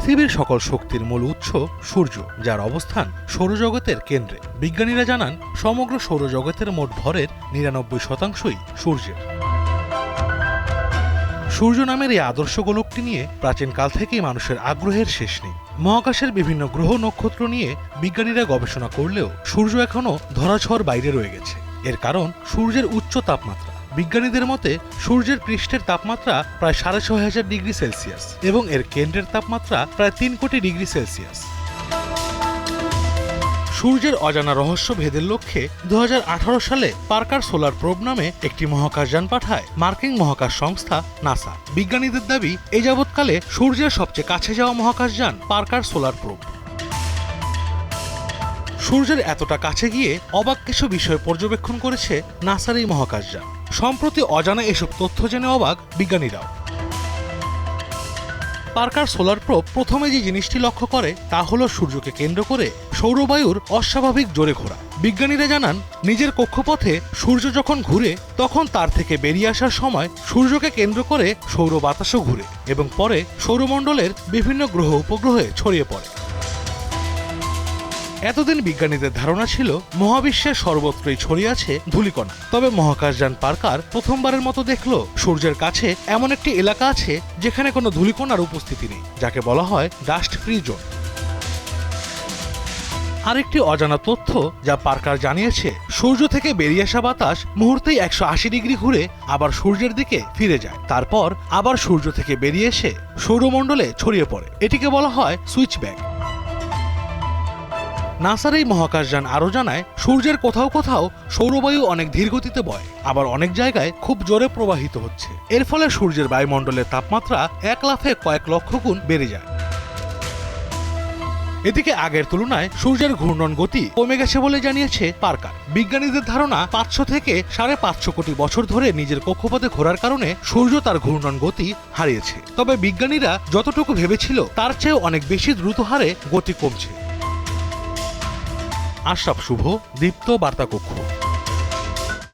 পৃথিবীর সকল শক্তির মূল উৎস সূর্য, যার অবস্থান সৌরজগতের কেন্দ্রে। বিজ্ঞানীরা জানান, সমগ্র সৌরজগতের মোট ভরের নিরানব্বই শতাংশই সূর্যের। সূর্য নামের এই আদর্শ গোলকটি নিয়ে প্রাচীনকাল থেকেই মানুষের আগ্রহের শেষ নেই। মহাকাশের বিভিন্ন গ্রহ নক্ষত্র নিয়ে বিজ্ঞানীরা গবেষণা করলেও সূর্য এখনও ধরাছোঁয়ার বাইরে রয়ে গেছে। এর কারণ সূর্যের উচ্চ তাপমাত্রা। বিজ্ঞানীদের মতে, সূর্যের পৃষ্ঠের তাপমাত্রা প্রায় সাড়ে ছয় হাজার ডিগ্রি সেলসিয়াস এবং এর কেন্দ্রের তাপমাত্রা প্রায় তিন কোটি ডিগ্রি সেলসিয়াস। সূর্যের অজানা রহস্য ভেদের লক্ষ্যে দু হাজার আঠারো সালে পার্কার সোলার প্রোব নামে একটি মহাকাশযান পাঠায় মার্কিন মহাকাশ সংস্থা নাসা। বিজ্ঞানীদের দাবি এই যাবৎকালে সূর্যের সবচেয়ে কাছে যাওয়া মহাকাশযান পার্কার সোলার প্রোব। সূর্যের এতটা কাছে গিয়ে অবাক কিছু বিষয় পর্যবেক্ষণ করেছে নাসার এই মহাকাশযান সম্প্রতি অজানা এসব তথ্য জেনে অবাক বিজ্ঞানীরাও। পার্কার সোলার প্রোব প্রথমে যে জিনিসটি লক্ষ্য করে তা হলো সূর্যকে কেন্দ্র করে সৌরবায়ুর অস্বাভাবিক জোরে ঘোরা। বিজ্ঞানীরা জানান, নিজের কক্ষপথে সূর্য যখন ঘুরে, তখন তার থেকে বেরিয়ে আসার সময় সূর্যকে কেন্দ্র করে সৌর বাতাসও ঘুরে এবং পরে সৌরমণ্ডলের বিভিন্ন গ্রহ উপগ্রহে ছড়িয়ে পড়ে। এতদিন বিজ্ঞানীদের ধারণা ছিল মহাবিশ্বের সর্বত্রই ছড়িয়ে আছে ধূলিকণা। তবে মহাকাশযান পার্কার প্রথমবারের মতো দেখল সূর্যের কাছে এমন একটি এলাকা আছে যেখানে কোনো ধূলিকণার উপস্থিতি নেই, যাকে বলা হয় ডাস্ট ফ্রি জোন। আরেকটি অজানা তথ্য যা পার্কার জানিয়েছে, সূর্য থেকে বেরিয়ে আসা বাতাস মুহূর্তেই একশো আশি ডিগ্রি ঘুরে আবার সূর্যের দিকে ফিরে যায়। তারপর আবার সূর্য থেকে বেরিয়ে এসে সৌরমণ্ডলে ছড়িয়ে পড়ে। এটিকে বলা হয় সুইচ ব্যাক নাসার এই মহাকাশযান আরও জানায়, সূর্যের কোথাও কোথাও সৌরবায়ু অনেক ধীর গতিতে বয়, আবার অনেক জায়গায় খুব জোরে প্রবাহিত হচ্ছে। এর ফলে সূর্যের বায়ুমণ্ডলের তাপমাত্রা এক লাফে কয়েক লক্ষ গুণ বেড়ে যায়। এদিকে আগের তুলনায় সূর্যের ঘূর্ণন গতি কমে গেছে বলে জানিয়েছে পার্কার। বিজ্ঞানীদের ধারণা, পাঁচশো থেকে সাড়ে পাঁচশো কোটি বছর ধরে নিজের কক্ষপথে ঘোরার কারণে সূর্য তার ঘূর্ণন গতি হারিয়েছে। তবে বিজ্ঞানীরা যতটুকু ভেবেছিল, তার চেয়েও অনেক বেশি দ্রুত হারে গতি কমছে। আশরাফ শুভ দীপ্ত বার্তা কক্ষ